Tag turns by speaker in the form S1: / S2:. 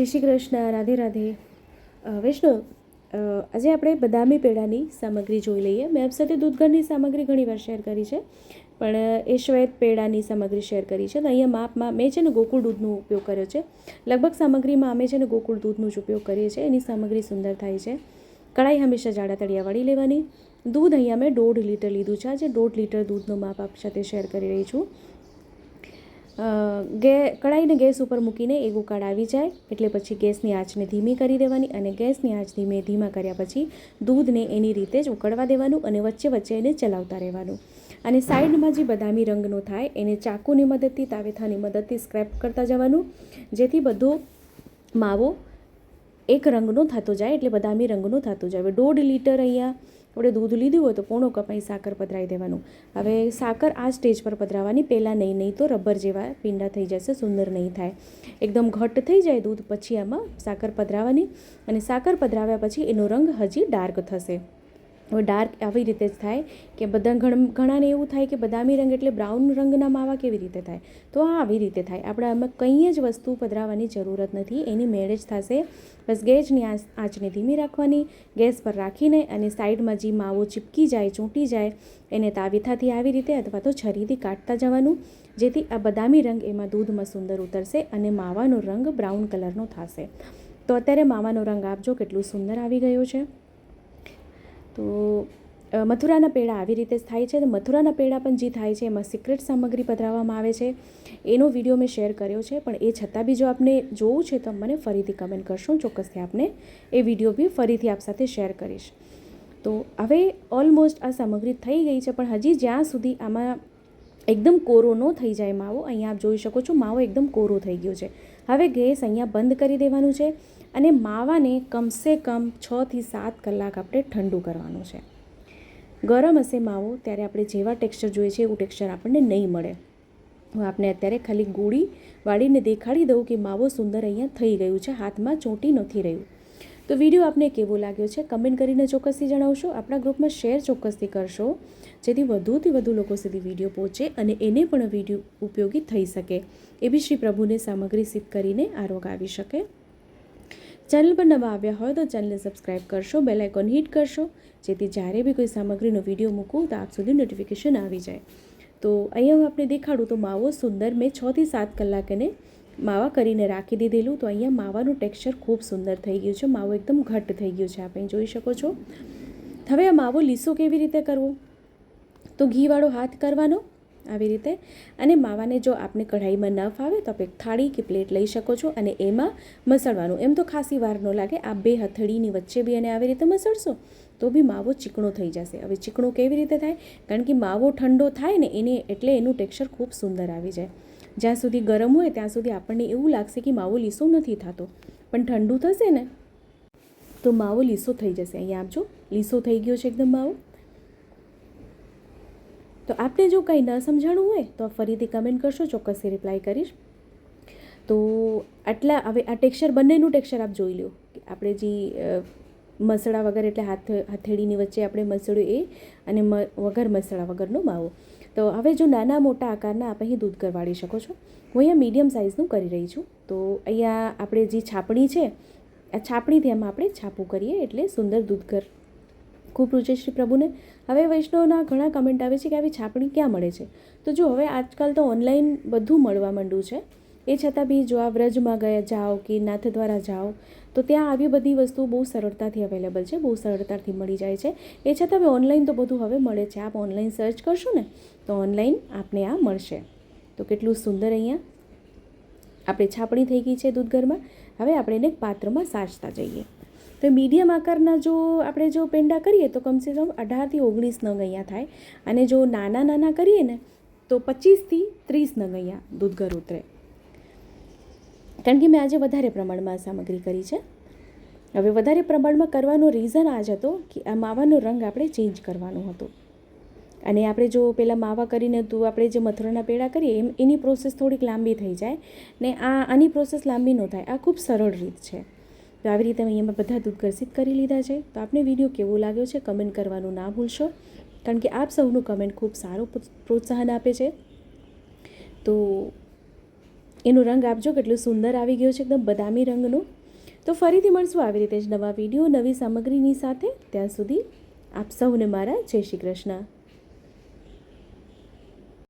S1: જય શ્રી કૃષ્ણ, રાધે રાધે. વૈષ્ણવ આજે આપણે બદામી પેડાની સામગ્રી જોઈ લઈએ. મેં આપ સાથે દૂધઘરની સામગ્રી ઘણીવાર શેર કરી છે, પણ એ શ્વેત પેડાની સામગ્રી શેર કરી છે. તો અહીંયા માપમાં મેં છે ને ગોકુળ દૂધનો ઉપયોગ કર્યો છે. લગભગ સામગ્રીમાં અમે છે ને ગોકુળ દૂધનો જ ઉપયોગ કરીએ છીએ. એની સામગ્રી સુંદર થાય છે. કઢાઈ હંમેશા જાડા તળિયાવાળી લેવાની. દૂધ અહીંયા મેં દોઢ લીટર લીધું છે. આજે દોઢ લીટર દૂધનો માપ આપ સાથે શેર કરી રહી છું. ગે કઢાઈને ગેસ ઉપર મૂકીને એ ઉકાળ આવી જાય, એટલે પછી ગેસની આંચને ધીમી કરી દેવાની અને ગેસની આંચ ધીમે, ધીમા કર્યા પછી દૂધને એની રીતે જ ઉકળવા દેવાનું અને વચ્ચે વચ્ચે એને ચલાવતા રહેવાનું. અને સાઈડમાં જે બદામી રંગનો થાય, એને ચાકુની મદદથી, તાવેથાની મદદથી સ્ક્રેપ કરતા જવાનું, જેથી બધો માવો એક રંગનો થતો જાય એટલે બદામી રંગનો થતો જાય. હવે દોઢ લીટર અહીંયા આપણે દૂધ લીધું હોય તો પોણો કપ અહીં સાકર પધરાવી દેવાનું. હવે સાકર આ સ્ટેજ પર પધરાવવાની પહેલાં નહીં નહીં તો રબર જેવા પીંડા થઈ જશે, સુંદર નહીં થાય. એકદમ ઘટ્ટ થઈ જાય દૂધ, પછી આમાં સાકર પધરાવવાની અને સાકર પધરાવ્યા પછી એનો રંગ હજી ડાર્ક થશે. ડાર્ક આવી રીતે જ થાય કે બધા ઘણ, ઘણાને એવું થાય કે બદામી રંગ એટલે બ્રાઉન રંગના માવા કેવી રીતે થાય? તો આ આવી રીતે થાય. આપણે આમાં કંઈ જ વસ્તુ પધરાવવાની જરૂરત નથી. એની મેળે થશે. બસ આંચ, આંચને ધીમી રાખવાની, ગેસ પર રાખીને અને સાઈડમાં જે માવો ચીપકી જાય, ચૂંટી જાય, એને તાવીથાથી આવી રીતે અથવા તો છરીથી કાઢતા જવાનું, જેથી આ બદામી રંગ એમાં દૂધમાં સુંદર ઉતરશે અને માવાનો રંગ બ્રાઉન કલરનો થશે. તો અત્યારે માવાનો રંગ આપજો કેટલું સુંદર આવી ગયો છે. તો મથુરાના પેડા આવી રીતે જ થાય છે. અને મથુરાના પેડા પણ જે થાય છે, એમાં સિક્રેટ સામગ્રી પધરાવવામાં આવે છે. એનો વીડિયો મેં શેર કર્યો છે, પણ એ છતાં બી જો આપને જોવું છે, તો મને ફરીથી કમેન્ટ કરશો. ચોક્કસથી આપને એ વીડિયો બી ફરીથી આપ સાથે શેર કરીશ. તો, હવે ઓલમોસ્ટ આ સામગ્રી થઈ ગઈ છે, પણ હજી જ્યાં સુધી આમાં એકદમ કોરો ન થઈ જાય માવો. અહીંયા આપ જોઈ શકો છો માવો એકદમ કોરો થઈ ગયો છે. હવે ગેસ અહીંયા બંધ કરી દેવાનું છે અને માવાને કમસે કમ છથી સાત કલાક આપણે ઠંડુ કરવાનું છે. ગરમ હશે માવો ત્યારે આપણે જેવા ટેક્સચર જોઈએ છે એવું ટેક્સચર આપણને નહીં મળે. હું આપને અત્યારે ખાલી ગોળી વાળીને દેખાડી દઉં કે માવો સુંદર અહીંયા થઈ ગયું છે. હાથમાં ચોંટી નથી રહ્યું. તો વીડિયો આપને કેવો લાગ્યો છે? કમેન્ટ કરીને ચોક્કસથી જણાવશો. આપણા ગ્રુપમાં શેર ચોક્કસથી કરશો, જેથી વધુથી વધુ લોકો સુધી વીડિયો પહોંચે અને એને પણ વીડિયો ઉપયોગી થઈ શકે. એ બી શ્રી પ્રભુને સામગ્રી સિદ્ધ કરીને આરોગ્ય આવી શકે. ચેનલ પર નવા આવ્યા હોય તો ચેનલને સબસ્ક્રાઇબ કરશો બેલ આઇકોન હિટ કરશો, જેથી જ્યારે બી કોઈ સામગ્રીનો વીડિયો મૂકું તો આપ સુધી નોટિફિકેશન આવી જાય. તો અહીંયા હું આપને દેખાડું તો માવો સુંદર મેં છથી સાત કલાક એને માવા કરીને રાખી દીધેલું તો અહીંયા માવાનું ટેક્સચર ખૂબ સુંદર થઈ ગયું છે. માવો એકદમ ઘટ્ટ થઈ ગયું છે. આપણે જોઈ શકો છો. હવે આ માવો લીસો કેવી રીતે કરવો? તો ઘીવાળો હાથ કરવાનો આવી રીતે. અને માવાને જો આપને કઢાઈમાં ન ફાવે તો આપણે થાળી કે પ્લેટ લઈ શકો છો અને એમાં મસળવાનું. એમ તો ખાસી વાર ન લાગે. આ બે હથળીની વચ્ચે બી અને આવી રીતે મસળશો તો બી માવો ચીકણો થઈ જશે. હવે ચીકણો કેવી રીતે થાય? કારણ કે માવો ઠંડો થાય ને એને એટલે એનું ટેક્સચર ખૂબ સુંદર આવી જાય. જ્યાં સુધી ગરમ હોય ત્યાં સુધી આપણને એવું લાગશે કે માવો લીસો નથી થતો. પણ ઠંડુ થશે ને, તો માવો લીસો થઈ જશે. અહીંયા આપજો લીસો થઈ ગયો છે એકદમ માવો. તો આપને જો કંઈ ન સમજાણું હોય, તો ફરીથી કમેન્ટ કરશો, ચોક્કસથી રિપ્લાય કરીશ. તો આટલા, હવે આ ટેક્સચર બંનેનું ટેક્સચર આપ જોઈ લો. કે આપણે જે મસળા વગર એટલે હાથ હથેળીની વચ્ચે આપણે મસળ્યું એ અને વગર મસળા વગરનો માવો. તો હવે જો નાના મોટા આકારના આપ અહીં દૂધ કરવાડી શકો છો. હું અહીંયા મીડિયમ સાઇઝનું કરી રહી છું. તો અહીંયા આપણે જે છાપણી છે, આ છાપણીથી એમાં આપણે છાપું કરીએ એટલે સુંદર દૂધ ઘર. ખૂબ રૂચે શ્રી પ્રભુને. હવે વૈષ્ણવના ઘણા કમેન્ટ આવે છે કે આવી છાપણી ક્યાં મળે છે? તો જો હવે આજકાલ તો ઓનલાઈન બધું મળવા માંડ્યું છે. એ છતાં બી જો આ વ્રજમાં ગયા જાઓ કે નાથ દ્વારા જાઓ, તો ત્યાં આવી બધી વસ્તુઓ બહુ સરળતાથી અવેલેબલ છે, બહુ સરળતાથી મળી જાય છે. એ છતાં હવે ઓનલાઈન તો બધું હવે મળે છે. આપ ઓનલાઈન સર્ચ કરશો ને, તો ઓનલાઈન આપને આ મળશે. તો કેટલું સુંદર અહીંયા. આપણે છાપણી થઈ ગઈ છે દૂધઘરમાં. હવે આપણે એને પાત્રમાં સાચતા જઈએ. તો મીડિયમ આકારના જો આપણે જો પેંડા કરીએ, તો કમસે કમ અઢારથી ઓગણીસ નંગ અહીંયા થાય. અને જો નાના નાના કરીએ ને, તો પચીસથી ત્રીસ નંગ અહીંયા દૂધઘર ઉતરે. કારણ કે મેં આજે વધારે પ્રમાણમાં સામગ્રી કરી છે. હવે વધારે પ્રમાણમાં કરવાનો રીઝન આ જ હતો કે આ માવાનો રંગ આપણે ચેન્જ કરવાનો હતો. અને આપણે જો પહેલાં માવા કરીને તો આપણે જે મથુરાના પેડા કરીએ, એમ એની પ્રોસેસ થોડીક લાંબી થઈ જાય ને આ આની પ્રોસેસ લાંબી ન થાય. આ ખૂબ સરળ રીત છે. તો આવી રીતે અહીંયા બધા દૂધ ઘર્ષિત કરી લીધા છે. તો આપને વીડિયો કેવો લાગ્યો છે કમેન્ટ કરવાનું ના ભૂલશો. કારણ કે આપ સૌનું કમેન્ટ ખૂબ સારું પ્રોત્સાહન આપે છે. તો એનો રંગ આપજો કેટલું સુંદર આવી ગયો છે, એકદમ બદામી રંગનું. તો ફરીથી મળશું આવી રીતે જ નવા વીડિયો, નવી સામગ્રીની સાથે. ત્યાં સુધી આપ સૌને મારા જય શ્રી કૃષ્ણ.